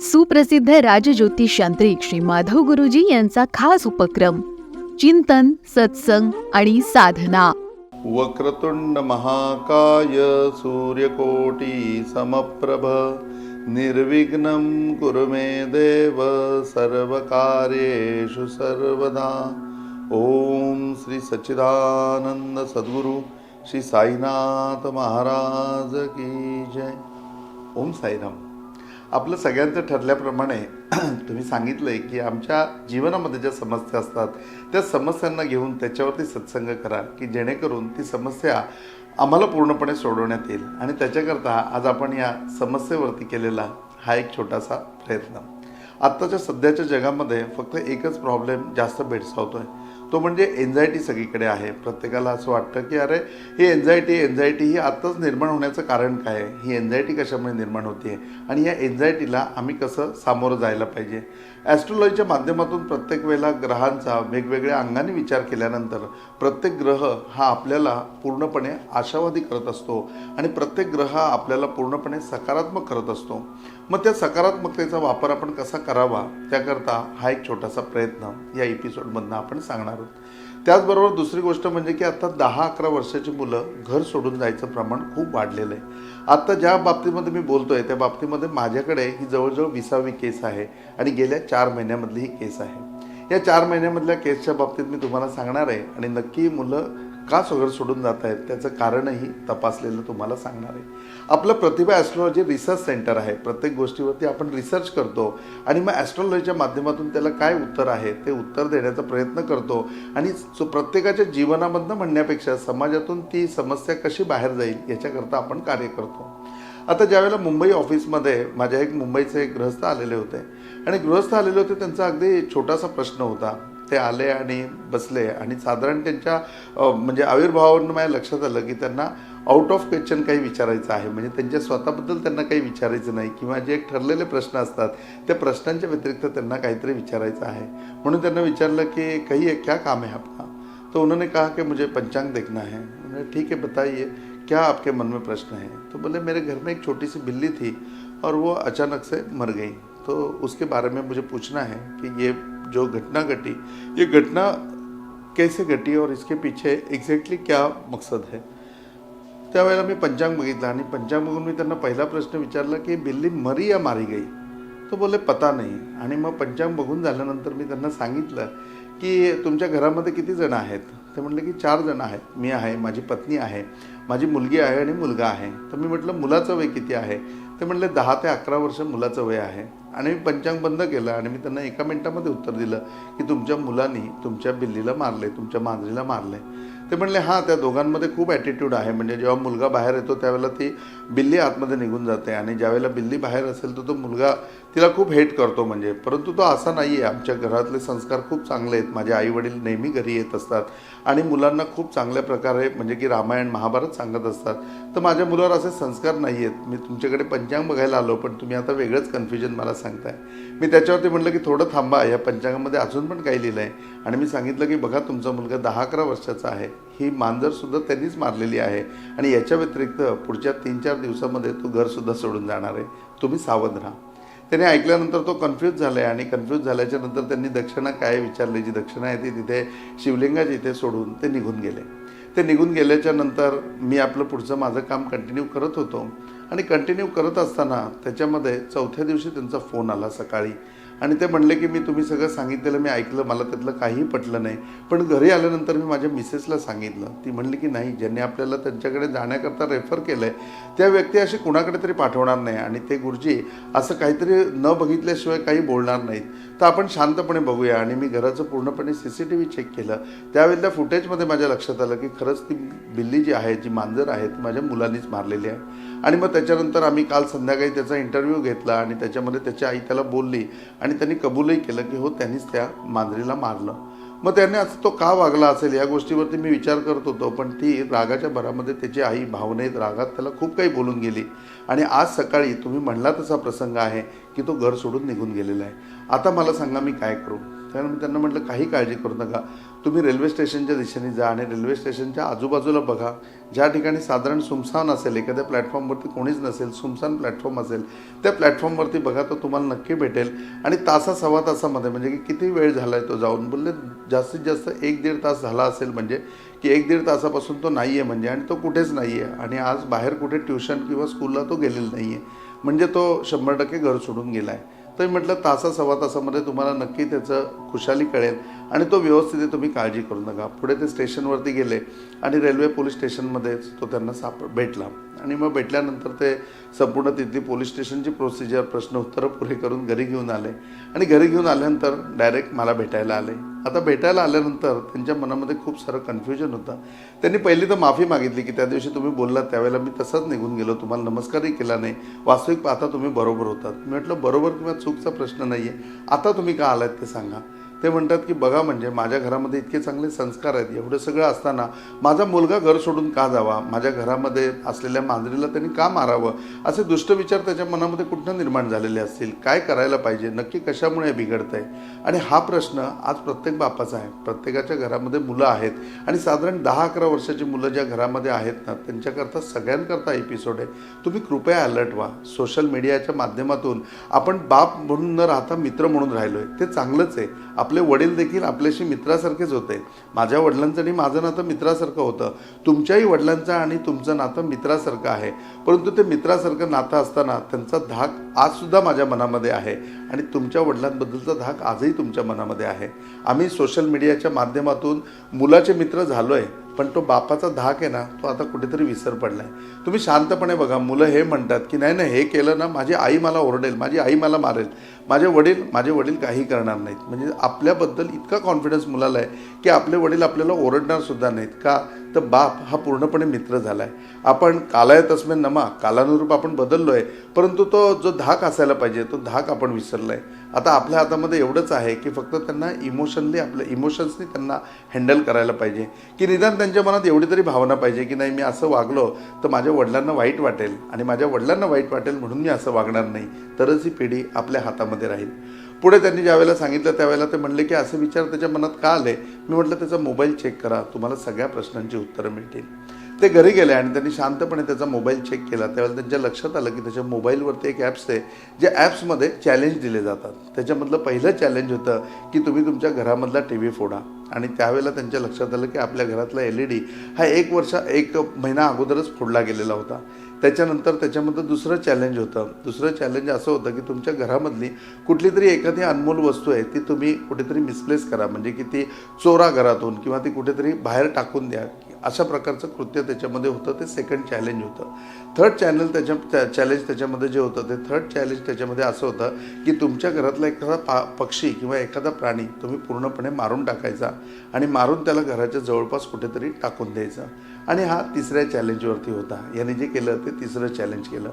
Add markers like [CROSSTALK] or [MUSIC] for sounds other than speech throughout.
सुप्रसिद्ध राजज्योतिष यांत्रिक श्री माधव गुरुजी यांचा खास उपक्रम चिंतन सत्संग आणि साधना. वक्रतुंड महाकाय सूर्यकोटी समप्रभ निर्विघ्नं कुरुमे देव सर्व कार्येषु सर्वदा. ओम श्री सच्चिदानंद सद्गुरु श्री साईनाथ महाराज की जय. ओम साईराम. आपलं सगळ्यांचं ठरल्याप्रमाणे [CLEARS THROAT] तुम्ही सांगितलं आहे की आमच्या जीवनामध्ये ज्या समस्या असतात त्या समस्यांना घेऊन त्याच्यावरती सत्संग करा की जेणेकरून ती समस्या आम्हाला पूर्णपणे सोडवण्यात येईल. आणि त्याच्याकरता आज आपण या समस्येवरती केलेला हा एक छोटासा प्रयत्न. आत्ताच्या सध्याच्या जगामध्ये फक्त एकच प्रॉब्लेम जास्त भेडसावतो आहे तो म्हणजे एन्झायटी सगळीकडे आहे. प्रत्येकाला असं वाटतं की अरे ही एन्झायटी एन्झायटी ही आत्ताच निर्माण होण्याचं कारण काय? आहे ही एन्झायटी कशामुळे निर्माण होते? आणि या एन्झायटीला आम्ही कसं सामोरं जायला पाहिजे? ॲस्ट्रोलॉजीच्या माध्यमातून प्रत्येक वेळेला ग्रहांचा वेगवेगळ्या अंगाने विचार केल्यानंतर प्रत्येक ग्रह हा आपल्याला पूर्णपणे आशावादी करत असतो आणि प्रत्येक ग्रह हा आपल्याला पूर्णपणे सकारात्मक करत असतो. मग त्या सकारात्मकतेचा वापर आपण कसा करावा त्याकरता हा एक छोटासा प्रयत्न या एपिसोडमधनं आपण सांगणार आहोत. त्याचबरोबर दुसरी गोष्ट म्हणजे की आता दहा अकरा वर्षाची मुलं घर सोडून जायचं प्रमाण खूप वाढलेलं आहे. आत्ता ज्या बाबतीमध्ये मी बोलतोय त्या बाबतीमध्ये माझ्याकडे ही जवळजवळ विसावी केस आहे आणि गेल्या चार महिन्यामधली ही केस आहे. या चार महिन्यामधल्या केसच्या बाबतीत मी तुम्हाला सांगणार आहे आणि नक्की मुलं का घर सोडून जात आहेत? त्याचं कारणही तपासलेलं तुम्हाला सांगणार आहे. आपलं प्रतिभा ॲस्ट्रॉलॉजी रिसर्च सेंटर आहे. प्रत्येक गोष्टीवरती आपण रिसर्च करतो. आणि मग ॲस्ट्रॉलॉजीच्या माध्यमातून त्याला काय उत्तर आहे ते उत्तर देण्याचा प्रयत्न करतो. आणि प्रत्येकाच्या जीवनामधनं म्हणण्यापेक्षा समाजातून ती समस्या कशी बाहेर जाईल याच्याकरता आपण कार्य करतो. आता ज्यावेळेला मुंबई ऑफिसमध्ये माझ्या एक मुंबईचे एक गृहस्थ आलेले होते. आणि गृहस्थ आलेले होते त्यांचा अगदी छोटासा प्रश्न होता. ते आले आणि बसले. आणि साधारण त्यांच्या म्हणजे आविर्भावावरून माझ्या लक्षात आलं की त्यांना आउट ऑफ क्वेश्चन काही विचारायचं आहे. म्हणजे त्यांच्या स्वतःबद्दल त्यांना काही विचारायचं नाही किंवा जे एक ठरलेले प्रश्न असतात त्या प्रश्नांच्या व्यतिरिक्त त्यांना काहीतरी विचारायचं आहे. म्हणून त्यांना विचारलं की काही है क्या काम आहे आपका? तो उन्होंने कहा कि मुझे पंचांग देखना है. मैंने ठीक है बताइए क्या आपके मन में प्रश्न है? तो बोले मेरे घर में एक छोटी सी बिल्ली थी और वो अचानक से मर गई. तो उसके बारे में मुझे पूछना है कि ये जो घटना घटी ये घटना कैसे घटी और इसके पीछे एक्झॅक्टली क्या मकसद है? त्यावेळेला मी पंचांग बघितलं आणि पंचांग बघून मी त्यांना पहिला प्रश्न विचारला की बिल्ली मरी या मारी गई? तो बोले पता नाही. आणि मग पंचांग बघून झाल्यानंतर मी त्यांना सांगितलं की तुमच्या घरामध्ये किती जण आहेत? ते म्हटलं की चार जण आहेत. मी आहे माझी पत्नी आहे माझी मुलगी आहे आणि मुलगा आहे. तर मी म्हटलं मुलाचं वय किती आहे? ते म्हटले दहा ते अकरा वर्ष मुलाचं वय आहे. आणि मी पंचांग बंद केलं आणि मी त्यांना एका मिनिटामध्ये उत्तर दिलं की तुमच्या मुलांनी तुमच्या बिल्लीला मारले तुमच्या मांजरीला मारले ते म्हणले हां त्या दोघांमध्ये खूप ॲटिट्यूड आहे. म्हणजे जेव्हा मुलगा बाहेर येतो त्यावेळेला ती बिल्ली आतमध्ये निघून जाते आणि ज्यावेळेला बिल्ली बाहेर असेल तर तो मुलगा तिला खूप हेट करतो म्हणजे. परंतु तो असा नाही आहे. आमच्या घरातले संस्कार खूप चांगले आहेत. माझे आई वडील नेहमी घरी येत असतात आणि मुलांना खूप चांगल्या प्रकारे म्हणजे की रामायण महाभारत सांगत असतात. तर माझ्या मुलावर असे संस्कार नाही आहेत. मी तुमच्याकडे पंचांग बघायला आलो पण तुम्ही आता वेगळंच कन्फ्युजन मला सांगताय. मी त्याच्यावरती म्हटलं की थोडं थांबा. या पंचांगामध्ये अजून पण काही लिहिलं आहे आणि मी सांगितलं की बघा तुमचा मुलगा दहा अकरा वर्षाचा आहे. ही मांजरसुद्धा त्यांनीच मारलेली आहे. आणि याच्या व्यतिरिक्त पुढच्या तीन चार दिवसामध्ये तो घरसुद्धा सोडून जाणार आहे. तुम्ही सावध राहा. त्याने ऐकल्यानंतर तो कन्फ्यूज झाला आहे आणि कन्फ्यूज झाल्याच्यानंतर त्यांनी दक्षिणा काय विचारली? जी दक्षिणा आहे ती तिथे शिवलिंगाची इथे सोडून ते निघून गेले. ते निघून गेल्याच्यानंतर मी आपलं पुढचं माझं काम कंटिन्यू करत होतो. आणि कंटिन्यू करत असताना त्याच्यामध्ये चौथ्या दिवशी त्यांचा फोन आला सकाळी. आणि ते म्हणले की मी तुम्ही सगळं सांगितलेलं मी ऐकलं मला त्यातलं काहीही पटलं नाही. पण घरी आल्यानंतर मी माझ्या मिसेसला सांगितलं. ती म्हणली की नाही ज्यांनी आपल्याला त्यांच्याकडे जाण्याकरता रेफर केलं आहे त्या व्यक्ती अशी कुणाकडे तरी पाठवणार नाही. आणि ते गुरुजी असं काहीतरी न बघितल्याशिवाय काही बोलणार नाहीत. तर आपण शांतपणे बघूया. आणि मी घराचं पूर्णपणे C C T V check केलं त्यावेळेला फुटेजमध्ये माझ्या लक्षात आलं की खरंच ती बिल्ली जी आहे जी मांजर आहे ती माझ्या मुलांनीच मारलेली आहे. आणि मग त्याच्यानंतर आम्ही काल संध्याकाळी त्याचा इंटरव्ह्यू घेतला आणि त्याच्यामध्ये त्याची आई त्याला बोलली. आणि आणि त्यांनी कबूलही केलं की हो त्यांनीच त्या मांजरीला मारलं. मग त्याने असं तो का वागला असेल या गोष्टीवरती मी विचार करत होतो पण ती रागाच्या भरामध्ये त्याची आई भावनेत रागात त्याला खूप काही बोलून गेली. आणि आज सकाळी तुम्ही म्हणला तसा प्रसंग आहे की तो घर सोडून निघून गेलेला आहे. आता मला सांगा मी काय करू? त्यामुळे मी त्यांना म्हटलं काही काळजी करू नका. तुम्ही रेल्वे स्टेशनच्या दिशेने जा आणि रेल्वे स्टेशनच्या आजूबाजूला बघा. ज्या ठिकाणी साधारण सुमसान असेल एखाद्या प्लॅटफॉर्मवरती कोणीच नसेल सुमसान प्लॅटफॉर्म असेल त्या प्लॅटफॉर्मवरती बघा तर तुम्हाला नक्की भेटेल. आणि तासा सव्वा तासामध्ये म्हणजे की किती वेळ झाला आहे तो जाऊन? बोलले जास्तीत जास्त एक दीड तास झाला असेल म्हणजे की एक दीड तासापासून तो नाही आहे म्हणजे आणि तो कुठेच नाही आहे आणि आज बाहेर कुठे ट्युशन किंवा स्कूलला तो गेलेला नाही आहे म्हणजे तो शंभर टक्के घर सोडून गेला आहे तर म्हटलं तासा सव्वा तासामध्ये तुम्हाला नक्की त्याचं खुशाली कळेल. आणि तो व्यवस्थित आहे तुम्ही काळजी करू नका. पुढे ते स्टेशनवरती गेले आणि रेल्वे पोलीस स्टेशनमध्येच तो त्यांना साप भेटला. आणि मग भेटल्यानंतर ते संपूर्ण तिथली पोलीस स्टेशनची प्रोसिजर प्रश्न उत्तरं पुरे करून घरी घेऊन आले. आणि घरी घेऊन आल्यानंतर डायरेक्ट मला भेटायला आले. आता भेटायला आल्यानंतर त्यांच्या मनामध्ये खूप सारं कन्फ्युजन होतं. त्यांनी पहिली तर माफी मागितली की त्या दिवशी तुम्ही बोललात त्यावेळेला मी तसंच निघून गेलो. तुम्हाला नमस्कारही केला नाही. वास्तविक पाहता तुम्ही बरोबर होतात. मी म्हटलं बरोबर किंवा चूकचा प्रश्न नाही आहे आता तुम्ही का आलात ते सांगा. ते म्हणतात की बघा म्हणजे माझ्या घरामध्ये इतके चांगले संस्कार आहेत एवढं सगळं असताना माझा मुलगा घर सोडून का जावा? माझ्या घरामध्ये असलेल्या मांजरीला त्यांनी का मारावं? असे दुष्ट विचार त्याच्या मनामध्ये कुठनं निर्माण झालेले असतील? काय करायला पाहिजे? नक्की कशामुळे बिघडत आहे आणि हा प्रश्न आज प्रत्येक बापाचा आहे. प्रत्येकाच्या घरामध्ये मुलं आहेत. आणि साधारण दहा अकरा वर्षाची मुलं ज्या घरामध्ये आहेत ना त्यांच्याकरता सगळ्यांकरता एपिसोड आहे. तुम्ही कृपया अलर्ट व्हा. सोशल मीडियाच्या माध्यमातून आपण बाप म्हणून न राहता मित्र म्हणून राहिलो आहे ते चांगलंच आहे. आपले वडील देखील आपल्याशी मित्रासारखेच होते. माझ्या वडिलांचं आणि माझं नातं मित्रासारखं होतं. तुमच्याही वडिलांचं आणि तुमचं नातं मित्रासारखं आहे. परंतु ते मित्रासारखं नातं असताना त्यांचा धाक आजसुद्धा माझ्या मनामध्ये आहे. आणि तुमच्या वडिलांबद्दलचा धाक आजही तुमच्या मनामध्ये आहे. आम्ही सोशल मीडियाच्या माध्यमातून मुलाचे मित्र झालो आहे पण तो बापाचा धाक आहे ना तो आता कुठेतरी विसर पडलाय. तुम्ही शांतपणे बघा मुलं हे म्हणतात की नाही नाही हे केलं ना माझी आई मला ओरडेल माझी आई मला मारेल. माझे वडील माझे वडील काही करणार नाहीत. म्हणजे आपल्याबद्दल इतका कॉन्फिडन्स मुलाला आहे की आपले वडील आपल्याला ओरडणार सुद्धा नाहीत. का तर बाप हा पूर्णपणे मित्र झाला आहे आपण कालाय तस्मे नमा कालानुरूप आपण बदललो आहे परंतु तो जो धाक असायला पाहिजे तो धाक आपण विसरला आहे आता आपल्या हातामध्ये एवढंच आहे की फक्त त्यांना इमोशनली आपल्या इमोशन्सनी त्यांना हँडल करायला पाहिजे. की निदान त्यांच्या मनात एवढी तरी भावना पाहिजे की नाही मी असं वागलो तर माझ्या वडिलांना वाईट वाटेल. आणि माझ्या वडिलांना वाईट वाटेल म्हणून मी असं वागणार नाही. तरच ही पिढी आपल्या हातामध्ये राहील. पुढे त्यांनी ज्यावेळेला सांगितलं त्यावेळेला ते म्हणले की असे विचार त्याच्या मनात का आले? मी म्हटलं त्याचा मोबाईल चेक करा तुम्हाला सगळ्या प्रश्नांची उत्तरं मिळतील. ते घरी गेले आणि त्यांनी शांतपणे त्याचा मोबाईल चेक केला. त्यावेळेला त्यांच्या लक्षात आलं की त्याच्या मोबाईलवरती एक ॲप्स आहे जे ॲप्समध्ये चॅलेंज दिले जातात. त्याच्यामधलं पहिलं चॅलेंज होतं की तुम्ही तुमच्या घरामधला टी व्ही फोडा. आणि त्यावेळेला त्यांच्या लक्षात आलं की आपल्या घरातला एल ई डी हा एक वर्ष एक महिना अगोदरच फोडला गेलेला होता. त्याच्यानंतर त्याच्यामध्ये दुसरं चॅलेंज होतं. दुसरं चॅलेंज असं होतं की तुमच्या घरामधली कुठली तरी एखादी अनमोल वस्तू आहे ती तुम्ही कुठेतरी मिसप्लेस करा. म्हणजे की ती चोरा घरातून किंवा ती कुठेतरी बाहेर टाकून द्या. अशा प्रकारचं कृत्य त्याच्यामध्ये होतं. ते सेकंड चॅलेंज होतं. थर्ड चॅनल त्याच्या चॅलेंज त्याच्यामध्ये जे होतं ते थर्ड चॅलेंज त्याच्यामध्ये असं होतं की तुमच्या घरातला एखादा पा पक्षी किंवा एखादा प्राणी तुम्ही पूर्णपणे मारून टाकायचा आणि मारून त्याला घराच्या जवळपास कुठेतरी टाकून द्यायचा. आणि हा तिसऱ्या चॅलेंजवरती होता. याने जे केलं ते तिसरं चॅलेंज केलं.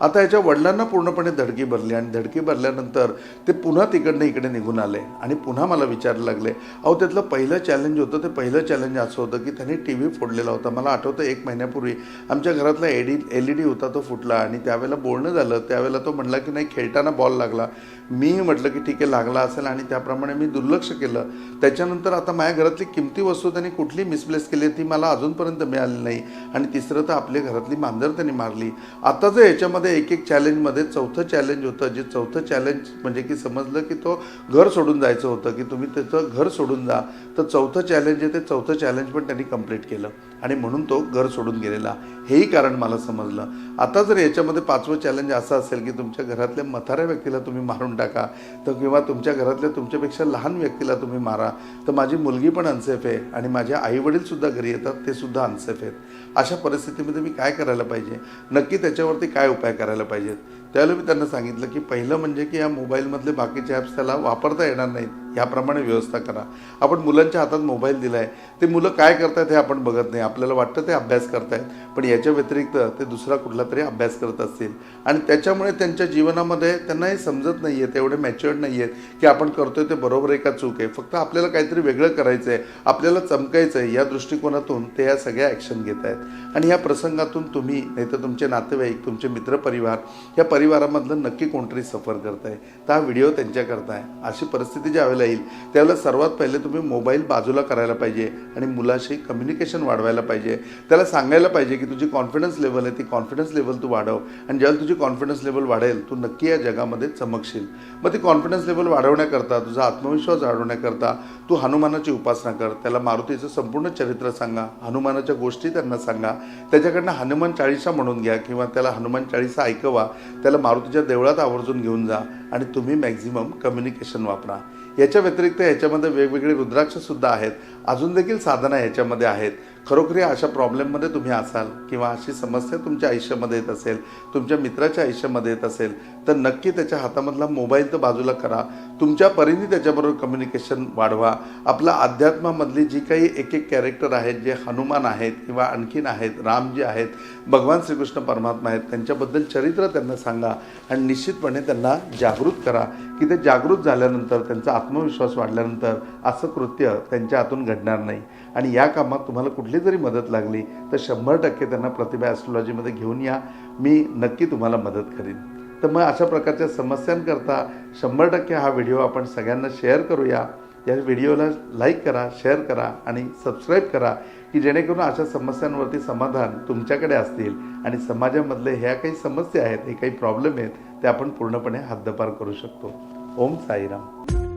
आता याच्या वडिलांना पूर्णपणे धडकी भरली आणि धडकी भरल्यानंतर ते पुन्हा तिकडनं इकडे निघून आले आणि पुन्हा मला विचारायला लागले अहो त्यातलं पहिलं चॅलेंज होतं ते पहिलं चॅलेंज असं होतं की त्यांनी टी व्ही फोडलेला होता. मला आठवतं एक महिन्यापूर्वी आमच्या घरातला एडी एल ई डी होता तो फुटला आणि त्यावेळेला बोलणं झालं. त्यावेळेला तो म्हणला की नाही खेळताना बॉल लागला. मी म्हटलं की ठीक आहे लागला असेल. आणि त्याप्रमाणे मी दुर्लक्ष केलं. त्याच्यानंतर आता माझ्या घरातली किमती वस्तू त्यांनी कुठली मिसप्लेस केली ती मला अजूनपर्यंत मिळाली नाही. आणि तिसरं तर आपल्या घरातली मांजर त्यांनी मारली. आता जर याच्यामध्ये एक एक चॅलेंजमध्ये चौथं चॅलेंज होतं जे चौथं चॅलेंज म्हणजे की समजलं की तो घर सोडून जायचं होतं की तुम्ही त्याचं घर सोडून जा तर चौथं चॅलेंज आहे ते चौथं चॅलेंज पण त्यांनी कंप्लीट केलं. आणि म्हणून तो घर सोडून गेलेला. हेही कारण मला समजलं. आता जर याच्यामध्ये पाचवं चॅलेंज असं असेल की तुमच्या घरातल्या म्हाताऱ्या व्यक्तीला तुम्ही मारून टाका तर किंवा तुमच्या घरातल्या तुमच्यापेक्षा लहान व्यक्तीला तुम्ही मारा तर माझी मुलगी पण अनसेफ आहे आणि माझे आईवडीलसुद्धा घरी येतात ते सुद्धा अनसेफ आहेत. अशा परिस्थितीमध्ये मी काय करायला पाहिजे? नक्की त्याच्यावरती काय उपाय करायला पाहिजेत? त्यावेळेला मी त्यांना सांगितलं की पहिलं म्हणजे की या मोबाईलमधले बाकीचे ॲप्स त्याला वापरता येणार नाहीत. याप्रमाणे व्यवस्था करा. आपण मुलांच्या हातात मोबाईल दिला आहे ते मुलं काय करतायत हे आपण बघत नाही. आपल्याला वाटतं ते अभ्यास करतायत. पण याच्या व्यतिरिक्त ते दुसरा कुठला तरी अभ्यास करत असतील. आणि त्याच्यामुळे त्यांच्या जीवनामध्ये त्यांना हे समजत नाही आहे तेवढे मॅच्युअर्ड नाही आहेत की आपण करतोय ते बरोबर आहे का चूक आहे. फक्त आपल्याला काहीतरी वेगळं करायचं आहे आपल्याला चमकायचं आहे या दृष्टिकोनातून ते या सगळ्या ॲक्शन घेत आहेत आणि या प्रसंगातून तुम्ही नाही तर तुमचे नातेवाईक तुमचे मित्रपरिवार या परिवारामधलं नक्की कोणतरी सफर करत आहे तर हा व्हिडिओ त्यांच्याकरता आहे अशी परिस्थिती ज्यावेळेला येईल त्यावेळेला सर्वात पहिले तुम्ही मोबाईल बाजूला करायला पाहिजे आणि मुलाशी कम्युनिकेशन वाढवायला पाहिजे. त्याला सांगायला पाहिजे की तुझी कॉन्फिडन्स लेवल आहे ती कॉन्फिडन्स लेवल तू वाढव आणि ज्यावेळेला तुझी कॉन्फिडन्स लेवल वाढेल तू नक्की या जगामध्ये चमकशील. मग ती कॉन्फिडन्स लेवल वाढवण्याकरता तुझा आत्मविश्वास वाढवण्याकरता तू हनुमानाची उपासना कर त्याला मारुतीचं संपूर्ण चरित्र सांगा हनुमानाच्या गोष्टी त्यांना सांगा. त्याच्याकडनं हनुमान चाळीसा म्हणून घ्या किंवा त्याला हनुमान चाळीसा ऐकवा त्याला मारुतीच्या देवळात आवर्जून घेऊन जा आणि तुम्ही मॅक्झिमम कम्युनिकेशन वापरा. याच्या व्यतिरिक्त याच्यामध्ये वेगवेगळे रुद्राक्षसुद्धा आहेत. अजून देखील साधना याच्यामध्ये आहेत. खरोखरी अशा प्रॉब्लेममध्ये तुम्ही असाल किंवा अशी समस्या तुमच्या आयुष्यामध्ये येत असेल तुमच्या मित्राच्या आयुष्यामध्ये येत असेल तर नक्की त्याच्या हातामधला मोबाईल तर बाजूला करा. तुमच्या परीने त्याच्याबरोबर कम्युनिकेशन वाढवा. आपला अध्यात्मामधली जी काही एक एक कॅरेक्टर आहेत जे हनुमान आहेत किंवा आणखीन आहेत रामजी आहेत भगवान श्रीकृष्ण परमात्मा आहेत त्यांच्याबद्दल चरित्र त्यांना सांगा आणि निश्चितपणे त्यांना जागृत करा. की ते जागृत झाल्यानंतर त्यांचा आत्मविश्वास वाढल्यानंतर असं कृत्य त्यांच्या हातून घडणार नाही. आणि या कामात तुम्हाला कुठली कुठली जरी मदत लागली तर शंभर टक्के त्यांना प्रतिभा ॲस्ट्रॉलॉजीमध्ये घेऊन या. मी नक्की तुम्हाला मदत करीन. तर मग अशा प्रकारच्या समस्यांकरता शंभर टक्के हा व्हिडिओ आपण सगळ्यांना शेअर करूया. या व्हिडिओला लाईक करा शेअर करा आणि सबस्क्राईब करा की जेणेकरून अशा समस्यांवरती समाधान तुमच्याकडे असतील आणि समाजामधले ह्या काही समस्या आहेत हे काही प्रॉब्लेम आहेत ते आपण पूर्णपणे हद्दपार करू शकतो. ओम साईराम.